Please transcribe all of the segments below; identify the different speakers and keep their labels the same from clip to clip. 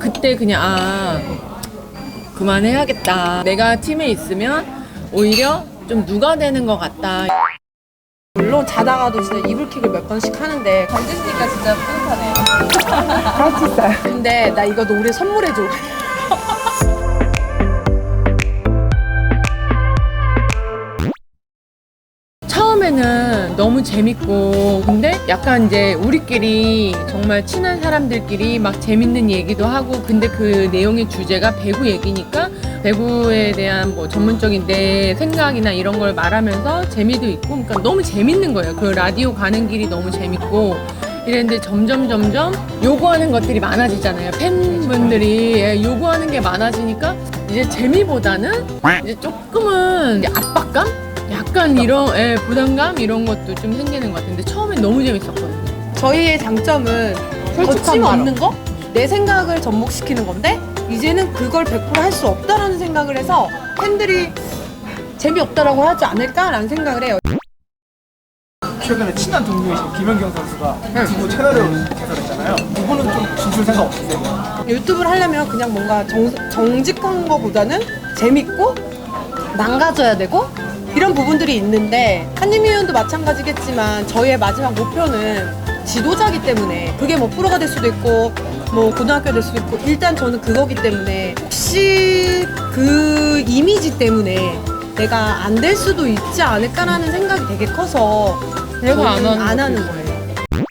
Speaker 1: 그때 그냥 아 그만해야겠다. 내가 팀에 있으면 오히려 좀 누가 되는 것 같다.
Speaker 2: 물론 자다가도 진짜 이불킥을 몇 번씩 하는데
Speaker 1: 던지니까 진짜 뿌듯하네.
Speaker 2: 그렇겠어요. 근데 나 이거 노래 선물해줘.
Speaker 1: 너무 재밌고 근데 약간 이제 우리끼리 정말 친한 사람들끼리 막 재밌는 얘기도 하고 근데 그 내용의 주제가 배구 얘기니까 배구에 대한 뭐 전문적인 내 생각이나 이런 걸 말하면서 재미도 있고 그러니까 너무 재밌는 거예요. 그 라디오 가는 길이 너무 재밌고 이랬는데 점점 점점 요구하는 것들이 많아지잖아요. 팬분들이. 예, 요구하는 게 많아지니까 이제 재미보다는 이제 조금은 이제 압박감 약간 이런 예, 부담감 이런 것도 좀 생기는 것 같은데 처음엔 너무 재밌었거든요.
Speaker 2: 저희의 장점은
Speaker 1: 솔직한
Speaker 2: 거침없는 거? 내 생각을 접목시키는 건데 이제는 그걸 100%할 수 없다라는 생각을 해서 팬들이 재미없다라고 하지 않을까라는 생각을 해요.
Speaker 3: 최근에 친한 동료이신 김연경 선수가 두부 채널을 개설했잖아요. 두 분은 좀 진출 생각 없으세요?
Speaker 2: 유튜브를 하려면 그냥 뭔가 정, 정직한 거보다는 재밌고 망가져야 되고 이런 부분들이 있는데 한림위원도 마찬가지겠지만 저희의 마지막 목표는 지도자기 때문에 그게 뭐 프로가 될 수도 있고 뭐 고등학교 될 수도 있고 일단 저는 그거기 때문에 혹시 그 이미지 때문에 내가 안 될 수도 있지 않을까라는 생각이 되게 커서
Speaker 1: 내가 안
Speaker 2: 저는
Speaker 1: 하는
Speaker 2: 안 하는. 거예요.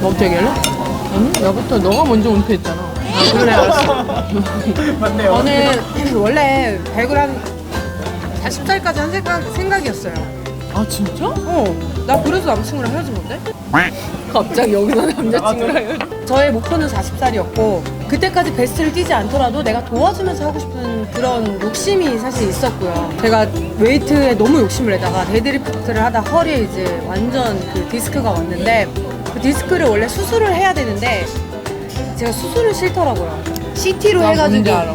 Speaker 1: 너부터 얘기할래? 응? 나부터 너가 먼저 은퇴했잖아. 아, 그래 알았어.
Speaker 3: 맞네요.
Speaker 2: 저는 원래 배구를 한 40살까지 한 생각, 생각이었어요.
Speaker 1: 아 진짜?
Speaker 2: 어, 나 그래서 남친구랑 헤어진 건데?
Speaker 1: 갑자기 여기서 남자친구랑 헤어져.
Speaker 2: 저의 목표는 40살이었고, 그때까지 베스트를 뛰지 않더라도 내가 도와주면서 하고 싶은 그런 욕심이 사실 있었고요. 제가 웨이트에 너무 욕심을 내다가 데드리프트를 하다 허리에 이제 완전 그 디스크가 왔는데, 그 디스크를 원래 수술을 해야 되는데, 제가 수술을 싫더라고요. CT로
Speaker 1: 나 뭔지
Speaker 2: 해가지고
Speaker 1: 알아.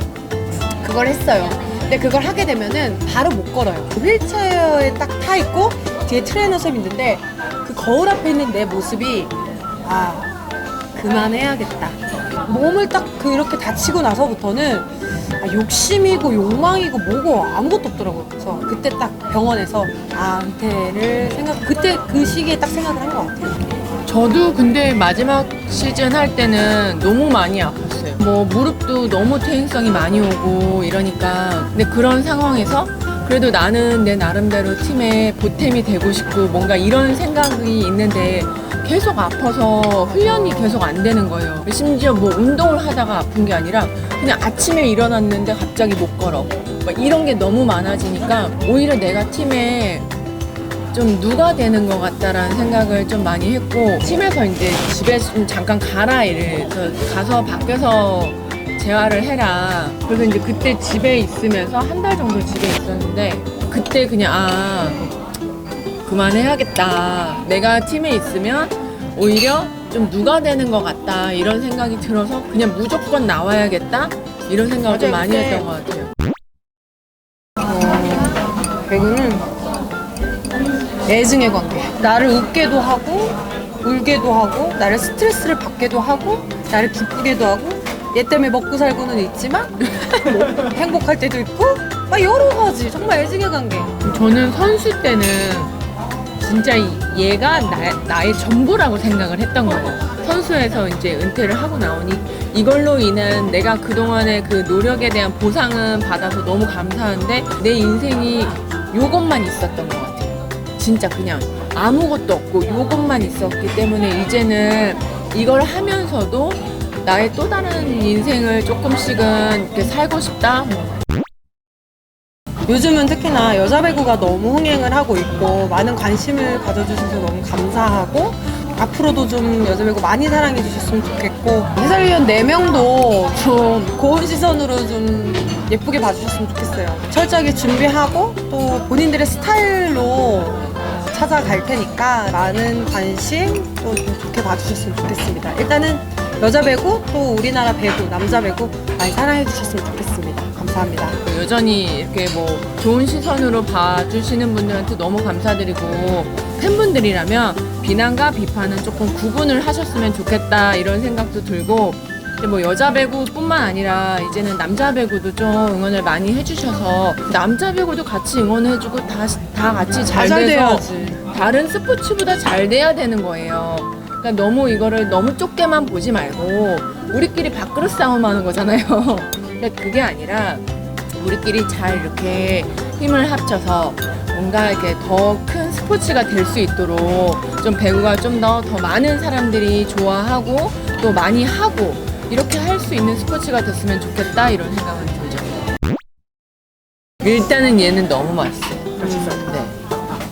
Speaker 2: 그걸 했어요. 근데 그걸 하게 되면은 바로 못 걸어요. 휠체어에 딱 타 있고 뒤에 트레이너 쌤 있는데 그 거울 앞에 있는 내 모습이 아 그만해야겠다. 몸을 딱 그렇게 다치고 나서부터는 아, 욕심이고 욕망이고 뭐고 아무것도 없더라고요. 그래서 그때 딱 병원에서 아 은퇴를 생각 그때 그 시기에 딱 생각을 한 것 같아요.
Speaker 1: 저도 근데 마지막 시즌 할 때는 너무 많이 아팠어요. 뭐 무릎도 너무 퇴행성이 많이 오고 이러니까 근데 그런 상황에서 그래도 나는 내 나름대로 팀에 보탬이 되고 싶고 뭔가 이런 생각이 있는데 계속 아파서 훈련이 계속 안 되는 거예요. 심지어 뭐 운동을 하다가 아픈 게 아니라 그냥 아침에 일어났는데 갑자기 못 걸어. 막 이런 게 너무 많아지니까 오히려 내가 팀에 좀 누가 되는 것 같다라는 생각을 좀 많이 했고 팀에서 이제 집에 좀 잠깐 가라 이래서 가서 밖에서 재활을 해라. 그래서 이제 그때 집에 있으면서 한 달 정도 집에 있었는데 그때 그냥 아 그만해야겠다. 내가 팀에 있으면 오히려 좀 누가 되는 것 같다. 이런 생각이 들어서 그냥 무조건 나와야겠다. 이런 생각을 좀. 많이 했던 것 같아요.
Speaker 2: 배구는 애증의 관계. 나를 웃게도 하고, 울게도 하고, 나를 스트레스를 받게도 하고, 나를 기쁘게도 하고, 얘 때문에 먹고 살고는 있지만, 뭐 행복할 때도 있고, 막 여러 가지. 정말 애증의 관계.
Speaker 1: 저는 선수 때는 진짜 이- 얘가 나, 나의 전부라고 생각을 했던 거예요. 선수에서 이제 은퇴를 하고 나오니 이걸로 인한 내가 그동안의 그 노력에 대한 보상은 받아서 너무 감사한데 내 인생이 요것만 있었던 것 같아요. 진짜 그냥 아무것도 없고 요것만 있었기 때문에 이제는 이걸 하면서도 나의 또 다른 인생을 조금씩은 이렇게 살고 싶다. 뭐
Speaker 2: 요즘은 특히나 여자 배구가 너무 흥행을 하고 있고, 많은 관심을 가져주셔서 너무 감사하고, 앞으로도 좀 여자 배구 많이 사랑해 주셨으면 좋겠고, 해설위원 4명도 좀 고운 시선으로 좀 예쁘게 봐주셨으면 좋겠어요. 철저하게 준비하고, 또 본인들의 스타일로 찾아갈 테니까 많은 관심 또좀 좋게 봐주셨으면 좋겠습니다. 일단은 여자 배구 또 우리나라 배구 남자 배구 많이 사랑해 주셨으면 좋겠습니다. 감사합니다.
Speaker 1: 여전히 이렇게 뭐 좋은 시선으로 봐주시는 분들한테 너무 감사드리고 팬분들이라면 비난과 비판은 조금 구분을 하셨으면 좋겠다 이런 생각도 들고 근데 뭐 여자 배구뿐만 아니라 이제는 남자 배구도 좀 응원을 많이 해주셔서 남자 배구도 같이 응원해주고 다, 다 같이 잘,
Speaker 2: 잘
Speaker 1: 돼서
Speaker 2: 돼야지.
Speaker 1: 다른 스포츠보다 잘 돼야 되는 거예요. 그러니까 너무 이거를 너무 좁게만 보지 말고 우리끼리 밥그릇 싸움하는 거잖아요. 그러니까 그게 아니라 우리끼리 잘 이렇게 힘을 합쳐서 뭔가 이렇게 더 큰 스포츠가 될 수 있도록 좀 배구가 좀 더더 많은 사람들이 좋아하고 또 많이 하고 이렇게 할 수 있는 스포츠가 됐으면 좋겠다 이런 생각은 들죠. 일단은 얘는 너무
Speaker 3: 맛있어요.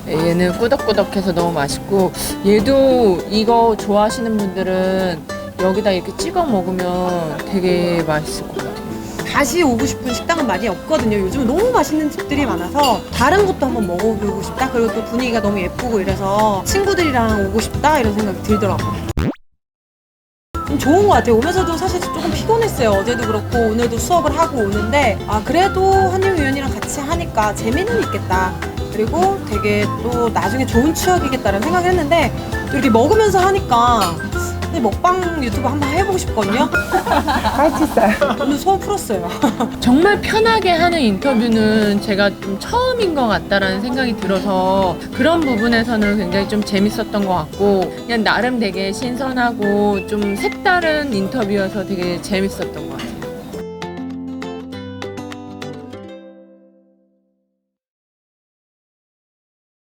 Speaker 1: 네. 얘는 꾸덕꾸덕해서 너무 맛있고 얘도 이거 좋아하시는 분들은 여기다 이렇게 찍어 먹으면 되게 맛있을 것 같아요.
Speaker 2: 다시 오고 싶은 식당은 많이 없거든요. 요즘 너무 맛있는 집들이 많아서 다른 것도 한번 먹어보고 싶다. 그리고 또 분위기가 너무 예쁘고 이래서 친구들이랑 오고 싶다 이런 생각이 들더라고요. 좀 좋은 것 같아요. 오면서도 사실 조금 피곤했어요. 어제도 그렇고 오늘도 수업을 하고 오는데 아 그래도 한영 위원이랑 같이 하니까 재미는 있겠다. 그리고 되게 또 나중에 좋은 추억이겠다라는 생각을 했는데 또 이렇게 먹으면서 하니까 근데 먹방 유튜브 한번 해보고 싶거든요. 오늘 소원 풀었어요.
Speaker 1: 정말 편하게 하는 인터뷰는 제가 좀 처음인 것 같다라는 생각이 들어서 그런 부분에서는 굉장히 좀 재밌었던 것 같고 그냥 나름 되게 신선하고 좀 색다른 인터뷰여서 되게 재밌었던 것 같아요.